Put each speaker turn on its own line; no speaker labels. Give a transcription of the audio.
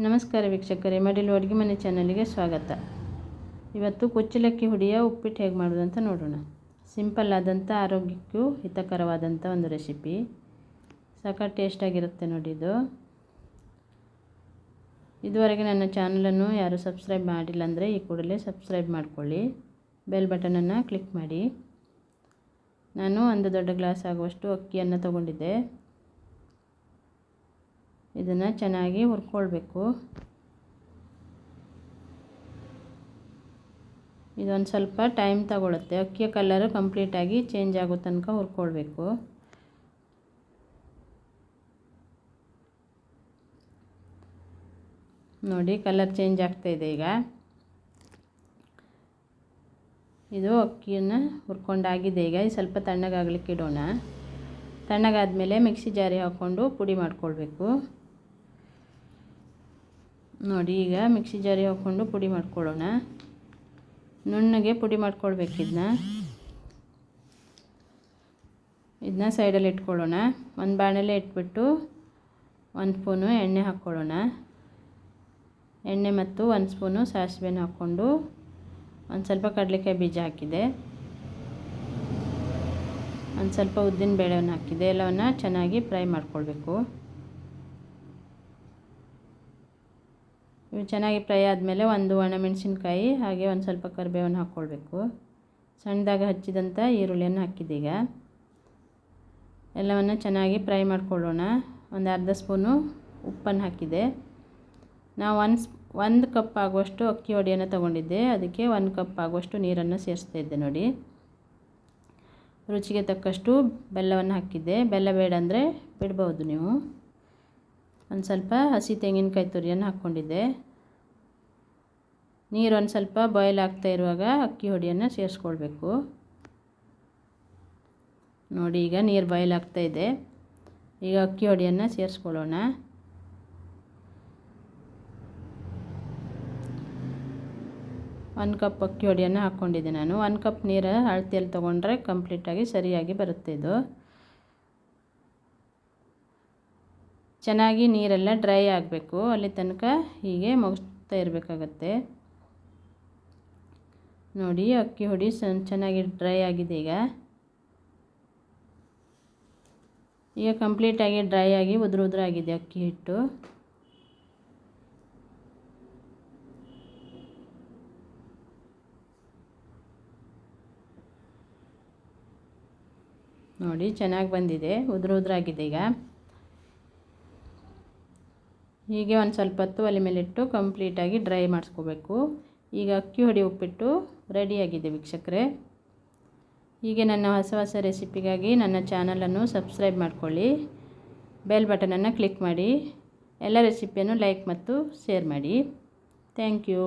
ನಮಸ್ಕಾರ ವೀಕ್ಷಕರೇ, ಮಡಿಲು ಅಡುಗೆ ಮನೆ ಚಾನಲಿಗೆ ಸ್ವಾಗತ. ಇವತ್ತು ಕುಚ್ಚಲಕ್ಕಿ ಹುಡಿಯ ಉಪ್ಪಿಟ್ಟು ಹೇಗೆ ಮಾಡೋದು ಅಂತ ನೋಡೋಣ. ಸಿಂಪಲ್ ಆದಂಥ, ಆರೋಗ್ಯಕ್ಕೂ ಹಿತಕರವಾದಂಥ ಒಂದು ರೆಸಿಪಿ. ಸಖತ್ ಟೇಸ್ಟಾಗಿರುತ್ತೆ ನೋಡಿ ಇದು. ಇದುವರೆಗೆ ನನ್ನ ಚಾನಲನ್ನು ಯಾರು ಸಬ್ಸ್ಕ್ರೈಬ್ ಮಾಡಿಲ್ಲ ಅಂದರೆ ಈ ಕೂಡಲೇ ಸಬ್ಸ್ಕ್ರೈಬ್ ಮಾಡಿಕೊಳ್ಳಿ. ಬೆಲ್ ಬಟನನ್ನು ಕ್ಲಿಕ್ ಮಾಡಿ. ನಾನು ಒಂದು ದೊಡ್ಡ ಗ್ಲಾಸ್ ಆಗುವಷ್ಟು ಅಕ್ಕಿಯನ್ನು ತಗೊಂಡಿದ್ದೆ. ಇದನ್ನು ಚೆನ್ನಾಗಿ ಹುರ್ಕೊಳ್ಬೇಕು. ಇದೊಂದು ಸ್ವಲ್ಪ ಟೈಮ್ ತಗೊಳುತ್ತೆ. ಅಕ್ಕಿಯ ಕಲ್ಲರು ಕಂಪ್ಲೀಟಾಗಿ ಚೇಂಜ್ ಆಗೋ ತನಕ ಹುರ್ಕೊಳ್ಬೇಕು. ನೋಡಿ ಕಲರ್ ಚೇಂಜ್ ಆಗ್ತಾಯಿದೆ ಈಗ. ಇದು ಅಕ್ಕಿಯನ್ನು ಹುರ್ಕೊಂಡಾಗಿದೆ ಈಗ. ಸ್ವಲ್ಪ ತಣ್ಣಗಾಗಲಿಕ್ಕೆ ಇಡೋಣ. ತಣ್ಣಗಾದಮೇಲೆ ಮಿಕ್ಸಿ ಜಾರಿ ಹಾಕ್ಕೊಂಡು ಪುಡಿ ಮಾಡ್ಕೊಳ್ಬೇಕು. ನೋಡಿ, ಈಗ ಮಿಕ್ಸಿ ಜಾರಿ ಹಾಕ್ಕೊಂಡು ಪುಡಿ ಮಾಡ್ಕೊಳ್ಳೋಣ. ನುಣ್ಣಗೆ ಪುಡಿ ಮಾಡ್ಕೊಳ್ಬೇಕಿದ್ನ. ಇದನ್ನ ಸೈಡಲ್ಲಿ ಇಟ್ಕೊಳ್ಳೋಣ. ಒಂದು ಬಾಣಲೆ ಇಟ್ಬಿಟ್ಟು ಒಂದು ಸ್ಪೂನು ಎಣ್ಣೆ ಹಾಕ್ಕೊಳ್ಳೋಣ. ಎಣ್ಣೆ ಮತ್ತು ಒಂದು ಸ್ಪೂನು ಸಾಸಿವೆನ ಹಾಕ್ಕೊಂಡು ಒಂದು ಸ್ವಲ್ಪ ಕಡಲೆಕಾಯಿ ಬೀಜ ಹಾಕಿದೆ. ಒಂದು ಸ್ವಲ್ಪ ಉದ್ದಿನ ಬೇಳೆಯನ್ನು ಹಾಕಿದೆ. ಎಲ್ಲವನ್ನು ಚೆನ್ನಾಗಿ ಫ್ರೈ ಮಾಡ್ಕೊಳ್ಬೇಕು. ಇವು ಚೆನ್ನಾಗಿ ಫ್ರೈ ಆದಮೇಲೆ ಒಂದು ಒಣಮೆಣಸಿನ್ಕಾಯಿ ಹಾಗೆ ಒಂದು ಸ್ವಲ್ಪ ಕರಿಬೇವನ್ನು ಹಾಕ್ಕೊಳ್ಬೇಕು. ಸಣ್ಣದಾಗ ಹಚ್ಚಿದಂಥ ಈರುಳ್ಳಿಯನ್ನು ಹಾಕಿದ್ದೀಗ. ಎಲ್ಲವನ್ನು ಚೆನ್ನಾಗಿ ಫ್ರೈ ಮಾಡಿಕೊಳ್ಳೋಣ. ಒಂದು ಅರ್ಧ ಸ್ಪೂನು ಉಪ್ಪನ್ನು ಹಾಕಿದೆ. ನಾವು ಒಂದು ಒಂದು ಕಪ್ ಆಗುವಷ್ಟು ಅಕ್ಕಿ ಹೊಡೆಯನ್ನು ತೊಗೊಂಡಿದ್ದೆ. ಅದಕ್ಕೆ ಒಂದು ಕಪ್ ಆಗುವಷ್ಟು ನೀರನ್ನು ಸೇರಿಸ್ತಾ ಇದ್ದೆ ನೋಡಿ. ರುಚಿಗೆ ತಕ್ಕಷ್ಟು ಬೆಲ್ಲವನ್ನು ಹಾಕಿದ್ದೆ. ಬೆಲ್ಲ ಬೇಡ ಅಂದರೆ ಬಿಡ್ಬೋದು ನೀವು. ಒಂದು ಸ್ವಲ್ಪ ಹಸಿ ತೆಂಗಿನಕಾಯಿ ತುರಿಯನ್ನು ಹಾಕ್ಕೊಂಡಿದ್ದೆ. ನೀರು ಒಂದು ಸ್ವಲ್ಪ ಬಾಯ್ಲ್ ಆಗ್ತಾ ಇರುವಾಗ ಅಕ್ಕಿ ಹೊಡಿಯನ್ನು ಸೇರಿಸ್ಕೊಳ್ಬೇಕು. ನೋಡಿ, ಈಗ ನೀರು ಬಾಯ್ಲ್ ಇದೆ. ಈಗ ಅಕ್ಕಿ ಹೊಡಿಯನ್ನು ಸೇರಿಸ್ಕೊಳ್ಳೋಣ. ಒಂದು ಕಪ್ ಅಕ್ಕಿ ಹೊಡಿಯನ್ನು ಹಾಕ್ಕೊಂಡಿದ್ದೆ ನಾನು. ಒಂದು ಕಪ್ ನೀರು ಅಳತೆಯಲ್ಲಿ ತೊಗೊಂಡ್ರೆ ಕಂಪ್ಲೀಟಾಗಿ ಸರಿಯಾಗಿ ಬರುತ್ತೆ ಇದು. ಚೆನ್ನಾಗಿ ನೀರೆಲ್ಲ ಡ್ರೈ ಆಗಬೇಕು. ಅಲ್ಲಿ ತನಕ ಹೀಗೆ ಮುಗಿಸ್ತಾ ಇರಬೇಕಾಗತ್ತೆ. ನೋಡಿ, ಅಕ್ಕಿ ಹೊಡಿ ಚೆನ್ನಾಗಿ ಡ್ರೈ ಆಗಿದೆ ಈಗ. ಈಗ ಕಂಪ್ಲೀಟಾಗಿ ಡ್ರೈ ಆಗಿ ಉದುರು ಉದುರಾಗಿದೆ ಅಕ್ಕಿ ಹಿಟ್ಟು. ನೋಡಿ, ಚೆನ್ನಾಗಿ ಬಂದಿದೆ. ಉದುರು ಉದುರಾಗಿದೆ ಈಗ. ಹೀಗೆ ಒಂದು ಸ್ವಲ್ಪ ಹೊತ್ತು ಒಲೆ ಮೇಲಿಟ್ಟು ಕಂಪ್ಲೀಟಾಗಿ ಡ್ರೈ ಮಾಡಿಸ್ಕೋಬೇಕು. ಈಗ ಅಕ್ಕಿ ಹೊಡಿ ಉಪ್ಪಿಟ್ಟು ರೆಡಿಯಾಗಿದೆ ವೀಕ್ಷಕರೇ. ಹೀಗೆ ನನ್ನ ಹೊಸ ಹೊಸ ರೆಸಿಪಿಗಾಗಿ ನನ್ನ ಚಾನಲನ್ನು ಸಬ್ಸ್ಕ್ರೈಬ್ ಮಾಡ್ಕೊಳ್ಳಿ. ಬೆಲ್ ಬಟನನ್ನು ಕ್ಲಿಕ್ ಮಾಡಿ. ಎಲ್ಲ ರೆಸಿಪಿಯನ್ನು ಲೈಕ್ ಮತ್ತು ಶೇರ್ ಮಾಡಿ. Thank you